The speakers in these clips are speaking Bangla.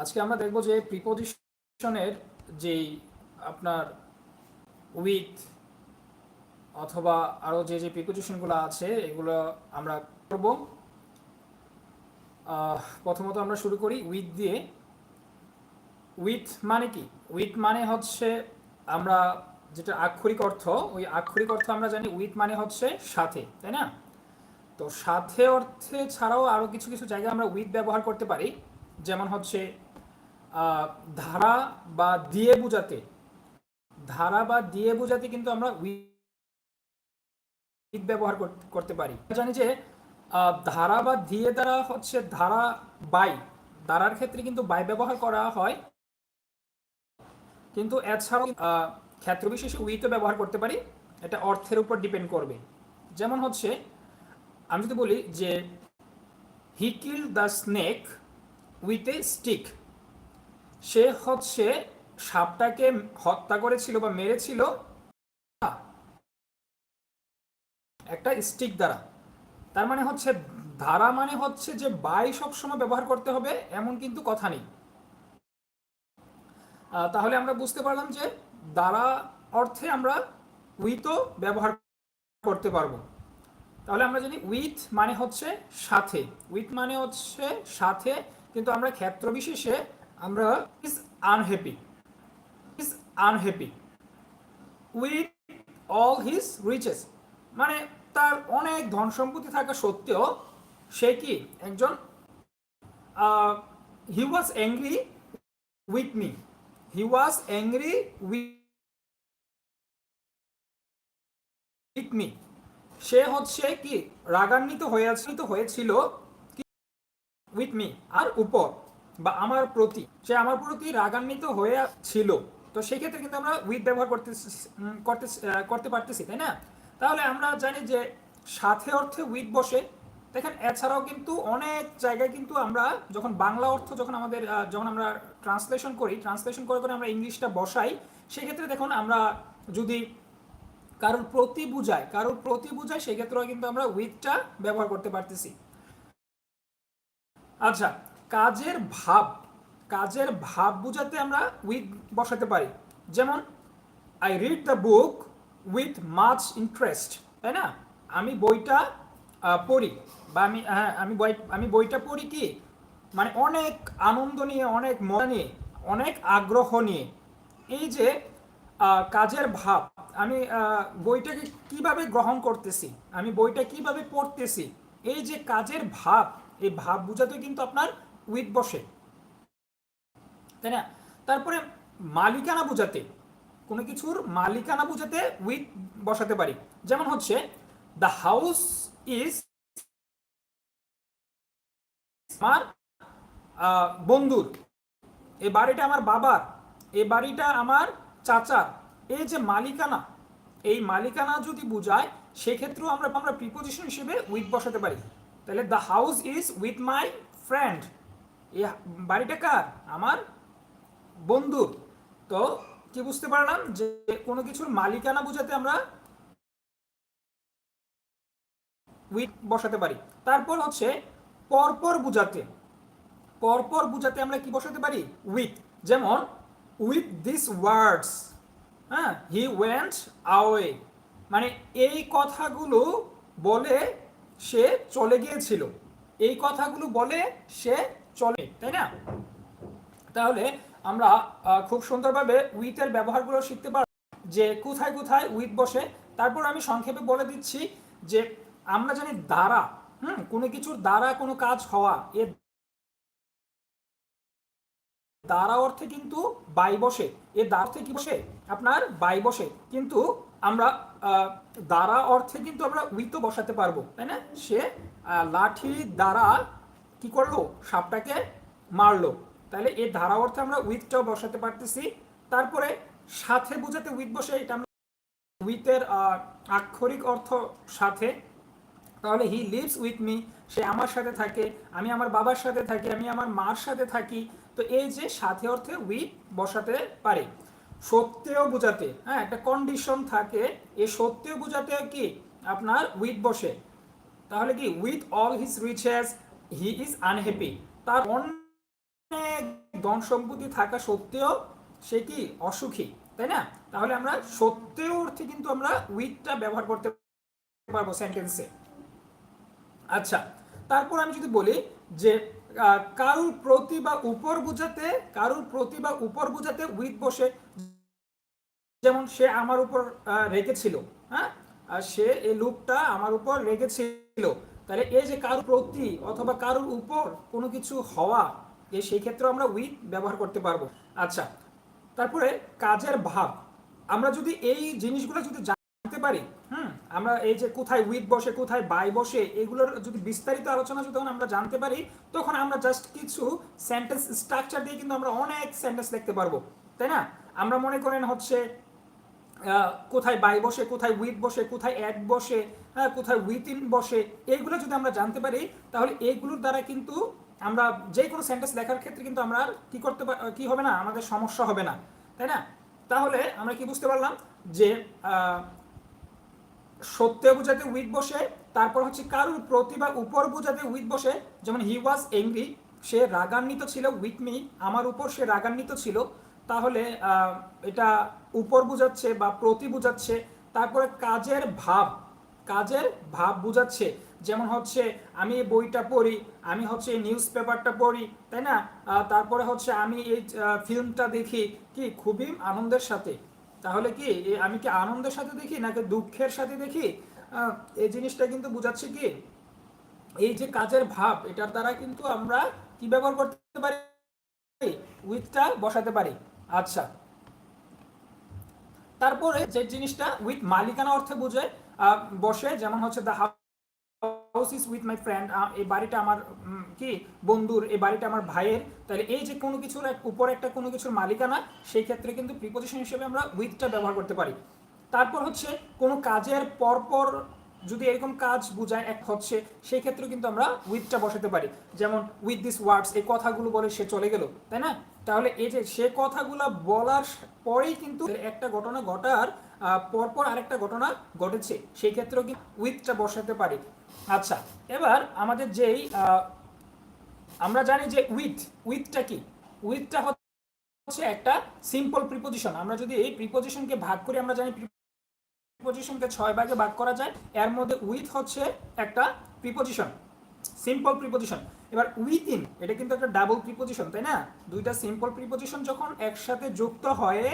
আজকে আমরা দেখব যে প্রিপোজিশনের যেই আপনার উইথ অথবা আরও যে যে প্রিপোজিশনগুলো আছে, এগুলো আমরা করব। প্রথমত আমরা শুরু করি উইথ দিয়ে। উইথ মানে কি? উইথ মানে হচ্ছে আমরা যেটা আক্ষরিক অর্থ, ওই আক্ষরিক অর্থ আমরা জানি উইথ মানে হচ্ছে সাথে, তাই না? তো সাথে অর্থে ছাড়াও আরও কিছু কিছু জায়গায় আমরা উইথ ব্যবহার করতে পারি, যেমন হচ্ছে ধারা বা দিয়ে বোঝাতে। ধারা বা দিয়ে বোঝাতে কিন্তু আমরা উইথ ব্যবহার করতে পারি। জানি যে ধারা বা দিয়ে দ্বারা হচ্ছে ধারা বাই ধারার ক্ষেত্রে কিন্তু বাই ব্যবহার করা হয়। কিন্তু এছাড়াও ক্ষেত্র বিশেষে উইথও ব্যবহার করতে পারি। এটা অর্থের উপর ডিপেন্ড করবে। যেমন হচ্ছে, আমি যদি বলি যে he kill the snake with a stick সে হচ্ছে সাপটাকে হত্যা করেছিল বা মেরেছিল একটা স্টিক দ্বারা। তার মানে হচ্ছে ধারা মানে হচ্ছে যে বাই সবসময় ব্যবহার করতে হবে এমন কিন্তু কথা নেই। তাহলে আমরা বুঝতে পারলাম যে দ্বারা অর্থে আমরা উইথও ব্যবহার করতে পারব। তাহলে আমরা জানি উইথ মানে হচ্ছে সাথে। উইথ মানে হচ্ছে সাথে, কিন্তু আমরা ক্ষেত্র বিশেষে আমরা is unhappy is unhappy with all his riches মানে তার অনেক ধন সম্পত্তি থাকা সত্ত্বেও সে কি একজন he was angry with me he was angry with me সে হচ্ছে কি রাগান্বিত হয়েছিল হয়েছিল উইথ মি আর উপর বা আমার প্রতি, সে আমার প্রতি রাগান্বিত হয়ে ছিল, তো সেক্ষেত্রে কিন্তু আমরা উইথ ব্যবহার করতে করতে করতে পারতেছি, তাই না? তাহলে আমরা জানি যে সাথে অর্থে উইথ বসে, দেখেন, এছাড়াও কিন্তু অনেক জায়গায় কিন্তু আমরা যখন বাংলা অর্থ যখন আমাদের যখন আমরা ট্রান্সলেশন করি ট্রান্সলেশন করে করে আমরা ইংলিশটা বসাই সেক্ষেত্রে দেখুন আমরা যদি কারোর প্রতি বুঝায় কারোর প্রতি বুঝায় সেক্ষেত্রেও কিন্তু আমরা উইথটা ব্যবহার করতে পারতেছি। আচ্ছা কাজের ভাব কাজের ভাব বুঝাতে আমরা উইথ বসাতে পারি। যেমন I read the book with much interest তাই না? আমি বইটা পড়ি বা আমি হ্যাঁ আমি বই, আমি বইটা পড়ি কি? মানে অনেক আনন্দ নিয়ে, অনেক মজা নিয়ে, অনেক আগ্রহ নিয়ে। এই যে কাজের ভাব, আমি বইটাকে কীভাবে গ্রহণ করতেছি? আমি বইটা কীভাবে পড়তেছি? এই যে কাজের ভাব, এই ভাব বুঝাতে কিন্তু আপনার উইথ বসে। তাই না? তারপরে মালিকানা বুঝাতে, কোনো কিছুর মালিকানা বুঝাতে উইথ বসাতে পারি। যেমন হচ্ছে দ্য হাউস ইজ আমার বন্ধুর। এই বাড়িটা আমার বাবার। এই বাড়িটা আমার চাচার। এই যে মালিকানা, এই মালিকানা যদি বুঝায়, সেক্ষেত্রেও আমরা আমরা প্রিপোজিশন হিসেবে উইথ বসাতে পারি। তাহলে the house is with my friend এই বাড়িটা কার? আমার বন্ধুর। তো কি বুঝতে পারলাম যে কোনো কিছুর মালিকানা বোঝাতে আমরা উইথ বসাতে পারি। তারপর হচ্ছে পরপর বুঝাতে। পরপর বুঝাতে আমরা কি বসাতে পারি? উইথ। যেমন, উইথ দিস ওয়ার্ডস। হ্যাঁ হি ওয়েন্ট আওয়ে। মানে এই কথাগুলো বলে সে চলে গিয়েছিল। এই কথাগুলো বলে সে চলে, তাই না? তাহলে আমরা খুব সুন্দরভাবে উইথের ব্যবহারগুলো শিখতে পারব যে কোথায় কোথায় উইথ বসে। তারপর আমি সংক্ষেপে বলে দিচ্ছি যে আমরা জানি দ্বারা, হুম, কোনো কিছুর দ্বারা কোনো কাজ হওয়া, এ দ্বারা অর্থে কিন্তু বাই বসে এর দ্বারা অর্থে কি বসে? আপনার বাই বসে। কিন্তু আমরা দ্বারা অর্থে কিন্তু আমরা উইথও বসাতে পারব, তাই না? সে লাঠি দ্বারা কি করল? সাপটাকে মারলো। তাহলে এর ধারা অর্থে আমরা উইথটাও বসাতে পারতেছি। তারপরে সাথে বোঝাতে উইথ বসে এটা আমরা উইথের আক্ষরিক অর্থ সাথে। তাহলে হি লিভস উইথ মি সে আমার সাথে থাকে, আমি আমার বাবার সাথে থাকি, আমি আমার মার সাথে থাকি। তো এই যে সাথে অর্থে উইথ বসাতে পারি। সত্যেও বোঝাতে হ্যাঁ একটা কন্ডিশন থাকে এই সত্যেও বোঝাতে কি? আপনার উইথ বসে। তাহলে কি? With all his riches he is unhappy তার অনেক ধন সম্পত্তি থাকা সত্ত্বেও সে কি অসুখী, তাই না? তাহলে আমরা সত্ত্বেও অর্থে কিন্তু আমরা উইথটা ব্যবহার করতে পারব সেন্টেন্সে আচ্ছা তারপর আমি যদি বলি যে কারুর প্রতি বা উপর বুঝাতে, কারুর প্রতি বা উপর বুঝাতে উইথ বসে, যেমন সে আমার উপর রেগেছিল হ্যাঁ? সে এই লুকটা আমার উপর রেগেছিল তাহলে এই যে কারুর প্রতি অথবা কারুর উপর কোনো কিছু হওয়া এই সেই ক্ষেত্রে আমরা উইথ ব্যবহার করতে পারব। আচ্ছা তারপরে কাজের ভাব। আমরা যদি এই জিনিসগুলো যদি জানতে পারি, হুম, আমরা এই যে কোথায় উইথ বসে, কোথায় বাই বসে, এগুলোর যদি বিস্তারিত আলোচনা যদি আমরা জানতে পারি, তখন আমরা জাস্ট কিছু সেন্টেন্স স্ট্রাকচার দিয়ে কিন্তু আমরা অনেক সেন্টেন্স লিখতে পারব। তাই না? আমরা মনে করেন হচ্ছে কোথায় বাই বসে, কোথায় উইথ বসে, কোথায় অ্যাট বসে হ্যাঁ কোথায় উইথ ইন বসে, এইগুলো যদি আমরা জানতে পারি, তাহলে এইগুলোর দ্বারা কিন্তু আমরা যে কোনো সেন্টেন্স লেখার ক্ষেত্রে কিন্তু আমরা কি করতে কি হবে না, আমাদের সমস্যা হবে না, তাই না? তাহলে আমরা কি বুঝতে পারলাম যে সত্য বোঝাতে উইথ বসে, তারপর হচ্ছে কারুর প্রতিভা উপর বোঝাতে উইথ বসে, যেমন হি ওয়াজ এংরি সে রাগান্বিত ছিল উইথ মি আমার উপর সে রাগান্বিত ছিল তাহলে এটা উপর বোঝাচ্ছে বা প্রতি বোঝাচ্ছে, তারপরে কাজের ভাব কাজের ভাব বোঝাচ্ছে। যেমন হচ্ছে, আমি এই বইটা পড়ি, আমি হচ্ছে নিউজ পেপারটা পড়ি, তাই না? তারপরে হচ্ছে আমি এই ফিল্মটা দেখি, কি? খুবই আনন্দের সাথে। তাহলে কি আমি কি আনন্দের সাথে দেখি নাকি দুঃখের সাথে দেখি? এই জিনিসটা কিন্তু বোঝাচ্ছে কি? এই যে কাজের ভাব, এটার দ্বারা কিন্তু আমরা কি ব্যবহার করতে পারি? উইথটা বসাতে পারি। আচ্ছা। তারপরে যে জিনিসটা উইথ মালিকানা অর্থে বুঝে বসে, যেমন হচ্ছে the house is with my friend এই বাড়িটা আমার কি, বন্ধুর, এই বাড়িটা আমার ভাইয়ের, তাহলে এই যে কোনো কিছুর উপর একটা কোনো কিছুর মালিকানা, সেই ক্ষেত্রে কিন্তু প্রিপোজিশন হিসেবে আমরা উইথটা ব্যবহার করতে পারি। তারপর হচ্ছে কোনো কাজের পরপর যদি এরকম কাজ বোঝায় এক হচ্ছে, সেই ক্ষেত্রে কিন্তু আমরা উইথটা বসাতে পারি। যেমন উইথ দিস ওয়ার্ডস এই কথাগুলো বলে সে চলে গেল, তাই না? তাহলে এই যে সে কথাগুলো বলার পরেই কিন্তু একটা ঘটনা ঘটার পরপর আরেকটা ঘটনা ঘটেছে। সেই ক্ষেত্রেও কিন্তু উইথটা বসাতে পারি? আচ্ছা এবার আমাদের যেই আমরা জানি যে উইথ, উইথটা কি? উইথটা হচ্ছে একটা সিম্পল প্রিপোজিশন আমরা যদি এই প্রিপোজিশনকে ভাগ করি, আমরা জানি প্রিপোজিশনকে ছয় ভাগে ভাগ করা যায়। এর মধ্যে উইথ হচ্ছে একটা প্রিপোজিশন সিম্পল প্রিপোজিশন এবার উইথ ইন এটা কিন্তু একটা ডাবল প্রিপোজিশন তাই না? দুইটা সিম্পল প্রিপোজিশন যখন একসাথে যুক্ত হয়ে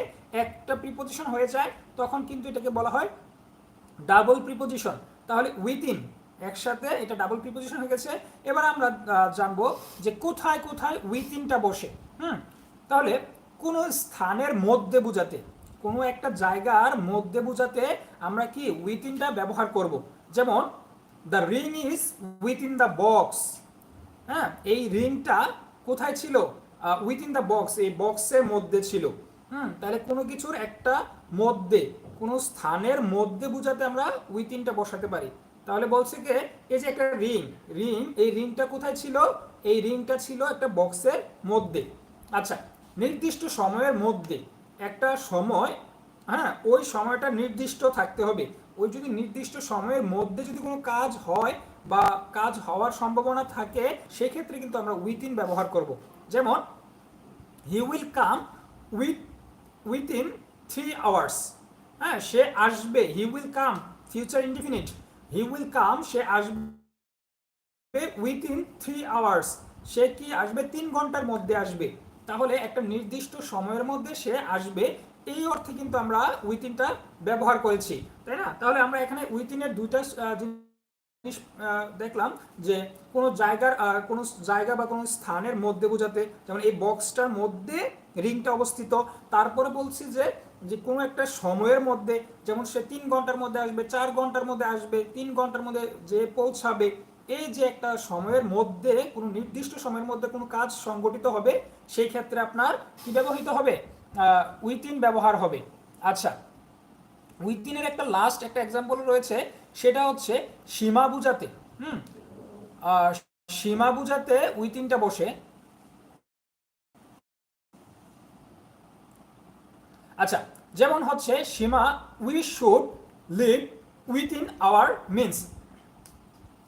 একটা প্রিপোজিশন হয়ে যায়, তখন কিন্তু এটাকে বলা হয় ডাবল প্রিপোজিশন তাহলে উইথিন একসাথে এটা ডাবল প্রিপোজিশন হয়ে গেছে। এবার আমরা জানব যে কোথায় কোথায় উইথিনটা বসে। হুম? তাহলে কোনো স্থানের মধ্যে বোঝাতে, কোনো একটা জায়গার মধ্যে বোঝাতে আমরা কি উইথিনটা ব্যবহার করব? যেমন the ring is within the box হ্যাঁ এই রিংটা কোথায় ছিল? উইথিন দ্য বক্স এই বক্সের মধ্যে ছিল। হুম, তাহলে কোনো কিছুর একটা মধ্যে, কোনো স্থানের মধ্যে বোঝাতে আমরা উইথিনটা বসাতে পারি। তাহলে বলছে কি? এই যে একটা রিং রিং, এই রিংটা কোথায় ছিল? এই রিংটা ছিল একটা বক্সের মধ্যে। আচ্ছা নির্দিষ্ট সময়ের মধ্যে, একটা সময় হ্যাঁ ওই সময়টা নির্দিষ্ট থাকতে হবে। ওই যদি নির্দিষ্ট সময়ের মধ্যে যদি কোনো কাজ হয় বা কাজ হওয়ার সম্ভাবনা থাকে, সেক্ষেত্রে কিন্তু আমরা উইথ ইন ব্যবহার করব। যেমন he will come with within three hours হ্যাঁ সে আসবে he will come future indefinite he will come সে আসবে উইথ ইন থ্রি আওয়ার্স সে কি আসবে? তিন ঘণ্টার মধ্যে আসবে। তাহলে একটা নির্দিষ্ট সময়ের মধ্যে সে আসবে এই অর্থে কিন্তু আমরা উইথিনটা ব্যবহার করেছি, তাই না? তাহলে আমরা এখানে উইথিনের দুইটা জিনিস দেখলাম যে কোনো জায়গার কোনো জায়গা বা কোনো স্থানের মধ্যে বোঝাতে, যেমন এই বক্সটার মধ্যে রিংটা অবস্থিত, তারপরে বলছি যে যে কোনো একটা সময়ের মধ্যে, যেমন সে তিন ঘণ্টার মধ্যে আসবে, চার ঘণ্টার মধ্যে আসবে, তিন ঘণ্টার মধ্যে যে পৌঁছাবে, এই যে একটা সময়ের মধ্যে, কোনো নির্দিষ্ট সময়ের মধ্যে কোনো কাজ সংগঠিত হবে, সেই ক্ষেত্রে আপনার কি ব্যবহৃত হবে? উইথিন ব্যবহার হবে। আচ্ছা উইথিনের একটা লাস্ট একটা এক্সাম্পল রয়েছে, সেটা হচ্ছে সীমা বুঝাতে। হুম? সীমা বুঝাতে উইথিনটা বসে। আচ্ছা যেমন হচ্ছে সীমা we should live within our means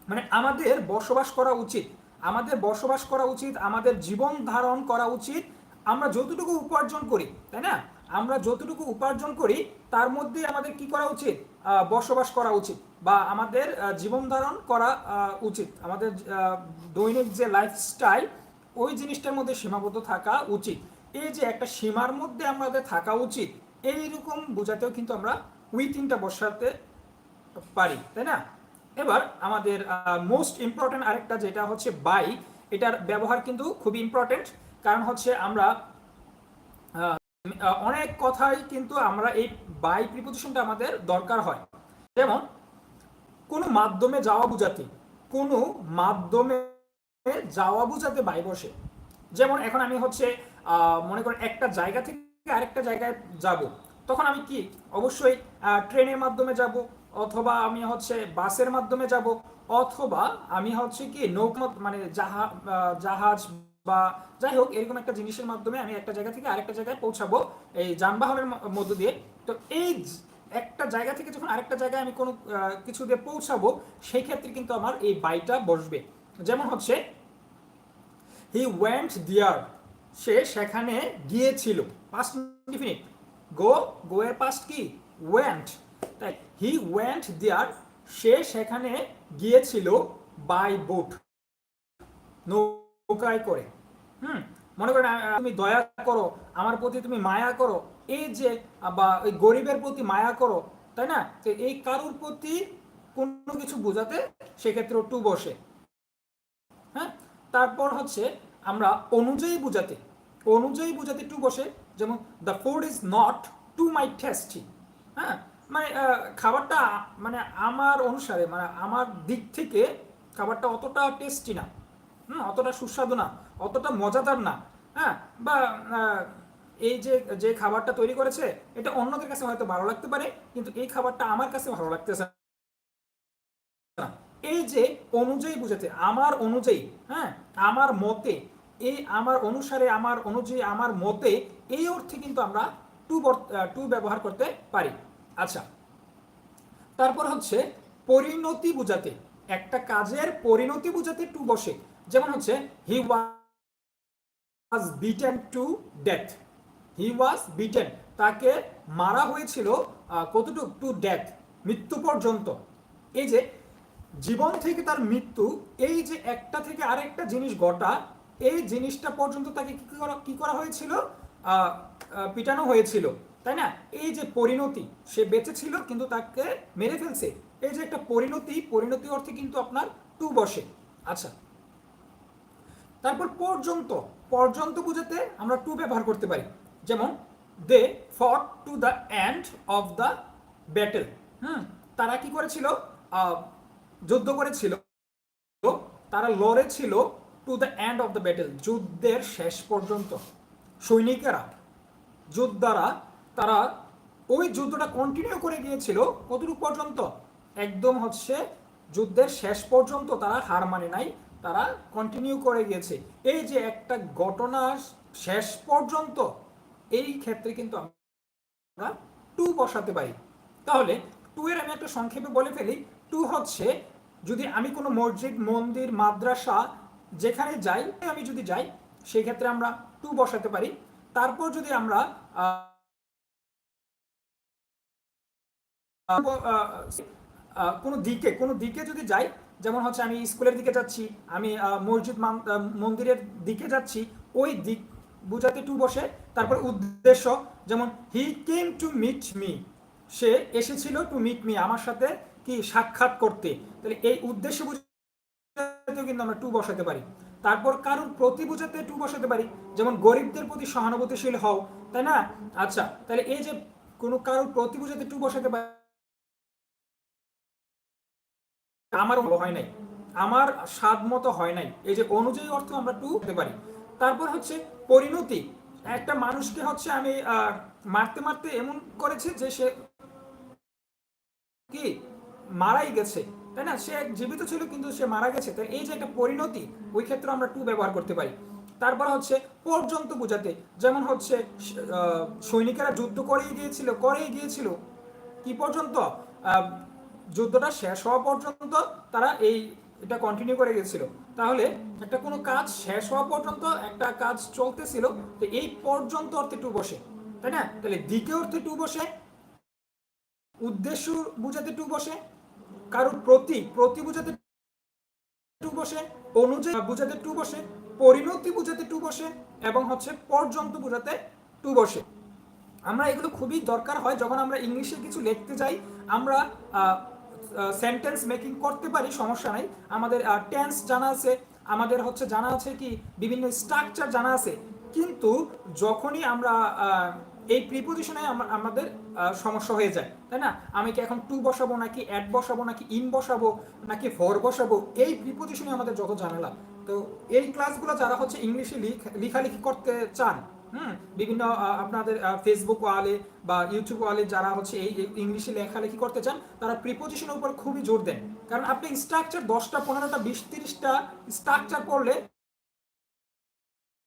মানে আমাদের বসবাস করা উচিত। আমাদের বসবাস করা উচিত, আমাদের জীবন ধারণ করা উচিত আমরা যতটুকু উপার্জন করি, তাই না? আমরা যতটুকু উপার্জন করি, তার মধ্যে আমাদের কি করা উচিত? বসবাস করা উচিত বা আমাদের জীবন ধারণ করা উচিত। আমাদের দৈনিক যে লাইফস্টাইল ওই জিনিসটার মধ্যে সীমাবদ্ধ থাকা উচিত। এই যে একটা সীমার মধ্যে আমাদের থাকা উচিত, এইরকম বোঝাতেও কিন্তু আমরা উইথিনটা বসাতে পারি, তাই না? এবার আমাদের মোস্ট ইম্পর্টেন্ট আরেকটা যেটা হচ্ছে বাই এটার ব্যবহার কিন্তু খুবই ইম্পর্টেন্ট কারণ হচ্ছে আমরা অনেক কথাই কিন্তু আমরা এই বাই প্রিপোজিশনটা আমাদের দরকার হয়। যেমন, কোনো মাধ্যমে যাওয়া বুঝাতে, কোনো মাধ্যমে যাওয়া বুঝাতে বাই বসে। যেমন এখন আমি হচ্ছে মনে করেন একটা জায়গা থেকে আরেকটা জায়গায় যাব। তখন আমি কি, অবশ্যই ট্রেনের মাধ্যমে যাব অথবা আমি হচ্ছে বাসের মাধ্যমে যাব অথবা আমি হচ্ছে কি নৌকা মানে জাহাজ জাহাজ বা যাই হোক, এরকম একটা জিনিসের মাধ্যমে আমি একটা জায়গা থেকে আরেকটা জায়গায় পৌঁছাবো এই যানবাহনের মধ্য দিয়ে। তো এই একটা জায়গা থেকে যখন আরেকটা জায়গায় আমি কোনো কিছু দিয়ে পৌঁছাবো, সেই ক্ষেত্রে কিন্তু আমার এই বাইটা বসবে। যেমন হচ্ছে হি ওয়েন্ট দিয়ার সে সেখানে গিয়েছিল। পাস্ট ইনডিফিনিট গো গো এর পাস্ট কি? ওয়েন্ট তাই হি ওয়েন্ট দিয়ার সে সেখানে গিয়েছিল বাই বোট নৌকায় করে। হুম, মনে করেন তুমি দয়া করো, আমার প্রতি তুমি মায়া করো, এই যে বা ওই গরিবের প্রতি মায়া করো, তাই না? তো এই কারুর প্রতি কোনো কিছু বোঝাতে সেক্ষেত্রে টু বসে। হ্যাঁ তারপর হচ্ছে আমরা অনুযায়ী বোঝাতে অনুযায়ী বোঝাতে টু বসে, যেমন the food is not to my tasty হ্যাঁ মানে খাবারটা মানে আমার অনুসারে মানে আমার দিক থেকে খাবারটা অতটা টেস্টি না। হুম, অতটা সুস্বাদু না। অতটা মজাদার না হ্যাঁ? বা এই যে যে খাবারটা তৈরি করেছে, এটা অন্যদের কাছে হয়তো ভালো লাগতে পারে, কিন্তু এই খাবারটা আমার কাছে ভালো লাগতেছে। এই যে অনুযায়ী বুঝাতে, আমার অনুযায়ী হ্যাঁ? আমার মতে, এই আমার অনুসারে, আমার অনুযায়ী, আমার মতে, এই অর্থে কিন্তু আমরা টু টু ব্যবহার করতে পারি। আচ্ছা তারপর হচ্ছে পরিণতি বুঝাতে, একটা কাজের পরিণতি বুঝাতে টু বসে। যেমন হচ্ছে, he was beaten to death he was beaten তাকে মারা হয়েছিল কতটুকু? টু ডেথ মৃত্যু পর্যন্ত। এই যে জীবন থেকে তার মৃত্যু, এই যে একটা থেকে আরেকটা জিনিস ঘটা, এই জিনিসটা পর্যন্ত তাকে কি করা কি করা হয়েছিল? পিটানো হয়েছিল। তাই না? এই যে পরিণতি, সে বেঁচে ছিল কিন্তু তাকে মেরে ফেলছে। এই যে একটা পরিণতি পরিণতি অর্থে কিন্তু আপনার টু বসে। আচ্ছা। তারপর পর্যন্ত পর্যন্ত বুঝাতে আমরা টু ব্যবহার করতে পারি। যেমন, they fought to the end of the battle. হুম, তারা কি করেছিল? যুদ্ধ করেছিল। তারা লড়েছিল to the end of the battle, যুদ্ধের শেষ পর্যন্ত। সৈনিকেরা, যোদ্ধারা, তারা ওই যুদ্ধটা কন্টিনিউ করে গিয়েছিল কতটুকু পর্যন্ত? একদম হচ্ছে যুদ্ধের শেষ পর্যন্ত তারা হার মানে নাই। তারা কন্টিনিউ করে গিয়েছে। এই যে একটা ঘটনা শেষ পর্যন্ত, এই ক্ষেত্রে কিন্তু আমরা টু বসাতে পারি। তাহলে টু এর আমি একটা সংক্ষেপে বলে ফেলি। টু হচ্ছে, যদি আমি কোনো মসজিদ, মন্দির, মাদ্রাসা যেখানে যাই, আমি যদি যাই সেই ক্ষেত্রে আমরা টু বসাতে পারি। তারপর যদি আমরা কোনো দিকে কোনো দিকে যদি যাই যেমন হচ্ছে আমি স্কুলের দিকে যাচ্ছি, আমি মসজিদ মন্দিরের দিকে যাচ্ছি, ওই দিক বুঝাতে টু বসে, তারপর উদ্দেশ্য, যেমন he came to meet me, সে এসেছিল টু মিট মি, আমার সাথে কি সাক্ষাৎ করতে। তাহলে এই উদ্দেশ্য বুঝাতেও কিন্তু আমরা টু বসাতে পারি। তারপর কারোর প্রতি বোঝাতে টু বসাতে পারি, যেমন গরিবদের প্রতি সহানুভূতিশীল হও, তাই না? আচ্ছা তাহলে এই যে কোনো কারোর প্রতি বোঝাতে টু বসাতে পারি আমার হয় নাই। আমার স্বাদ মতো হয় নাই। এই যে অনুযায়ী অর্থ আমরা টু হতে পারি। তারপর হচ্ছে পরিণতি। একটা মানুষকে হচ্ছে আমি মারতে মারতে এমন করেছে যে সে কি? মারাই গেছে। তাই না? সে এক জীবিত ছিল কিন্তু সে মারা গেছে। তাই এই যে একটা পরিণতি, ওই ক্ষেত্রে আমরা টু ব্যবহার করতে পারি। তারপর হচ্ছে পর্যন্ত বোঝাতে। যেমন হচ্ছে সৈনিকেরা যুদ্ধ করেই গিয়েছিল করেই গিয়েছিল। কি পর্যন্ত? যুদ্ধটা শেষ হওয়া পর্যন্ত তারা এই এটা কন্টিনিউ করে গেছিল। তাহলে একটা কোনো কাজ শেষ হওয়া পর্যন্ত একটা কাজ চলতেছিল, তো এই পর্যন্ত অর্থে টু বসে, তাই না? তাহলে দিকে অর্থে টু বসে, উদ্দেশ্য বুঝাতে টু বসে, কারোর প্রতি প্রতি বুঝাতে টু বসে, অনুযায়ী বুঝাতে টু বসে, পরিণতি বুঝাতে টু বসে, এবং হচ্ছে পর্যন্ত বুঝাতে টু বসে। আমরা এগুলো খুবই দরকার হয়, যখন আমরা ইংলিশে কিছু লিখতে যাই, আমরা সেন্টেন্স মেকিং করতে পারি, সমস্যা নাই। আমাদের টেন্স জানা আছে, আমাদের হচ্ছে জানা আছে কি, বিভিন্ন স্ট্রাকচার জানা আছে। কিন্তু যখনই আমরা এই প্রিপোজিশনে আমাদের সমস্যা হয়ে যায়, তাই না? আমি কি এখন টু বসাবো নাকি অ্যাড বসাবো নাকি ইন বসাবো নাকি ফর বসাবো, এই প্রিপোজিশনে আমাদের যত ঝামেলা। তো এই ক্লাসগুলো যারা হচ্ছে ইংলিশে লিখ- লেখালেখি করতে চান হুম বিভিন্ন আপনাদের ফেসবুক ওয়ালে বা ইউটিউব ওয়ালে যারা হচ্ছে এই ইংলিশে লেখালেখি করতে চান, তারা প্রিপোজিশনের উপর খুবই জোর দেন। কারণ আপনি স্ট্রাকচার দশটা, পনেরোটা বিশ তিরিশটা স্ট্রাকচার পড়লে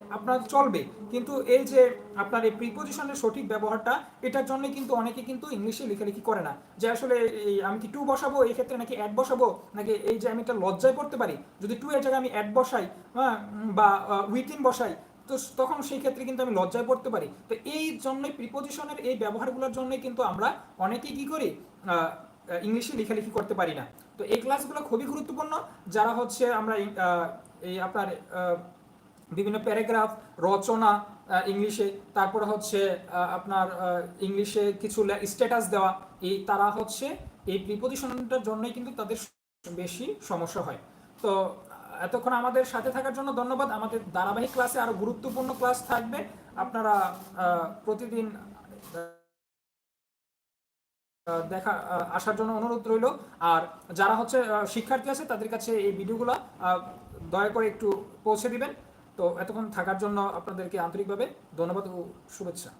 আপনার চলবে। কিন্তু এই যে আপনার এই প্রিপোজিশনের সঠিক ব্যবহারটা, এটার জন্য কিন্তু অনেকে কিন্তু ইংলিশে লেখালেখি করে না। যে আসলে এই, আমি কি টু বসাবো, এই ক্ষেত্রে নাকি অ্যাড বসাবো, নাকি এই যে আমি একটা লজ্জায় পড়তে পারি? যদি টু এর জায়গায় আমি অ্যাড বসাই হ্যাঁ বা উইথিন বসাই তো তখন সেই ক্ষেত্রে কিন্তু আমি লজ্জায় পড়তে পারি। তো এই জন্যই প্রিপোজিশনের এই ব্যবহারগুলোর জন্যই কিন্তু আমরা অনেকেই কি করি ইংলিশে লেখালেখি করতে পারি না। তো এই ক্লাসগুলো খুবই গুরুত্বপূর্ণ। যারা হচ্ছে আমরা এই, আপনার বিভিন্ন প্যারাগ্রাফ রচনা ইংলিশে তারপরে হচ্ছে আপনার ইংলিশে কিছু স্ট্যাটাস দেওয়া এই তারা হচ্ছে এই প্রিপোজিশনটার জন্যই কিন্তু তাদের বেশি সমস্যা হয়। তো এতক্ষণ আমাদের সাথে থাকার জন্য ধন্যবাদ। আমাদের ধারাবাহিক ক্লাসে আরও গুরুত্বপূর্ণ ক্লাস থাকবে। আপনারা প্রতিদিন দেখা আসার জন্য অনুরোধ রইল। আর যারা হচ্ছে শিক্ষার্থী আছে, তাদের কাছে এই ভিডিওগুলো দয়া করে একটু পৌঁছে দিবেন। তো এতক্ষণ থাকার জন্য আপনাদেরকে আন্তরিকভাবে ধন্যবাদ ও শুভেচ্ছা।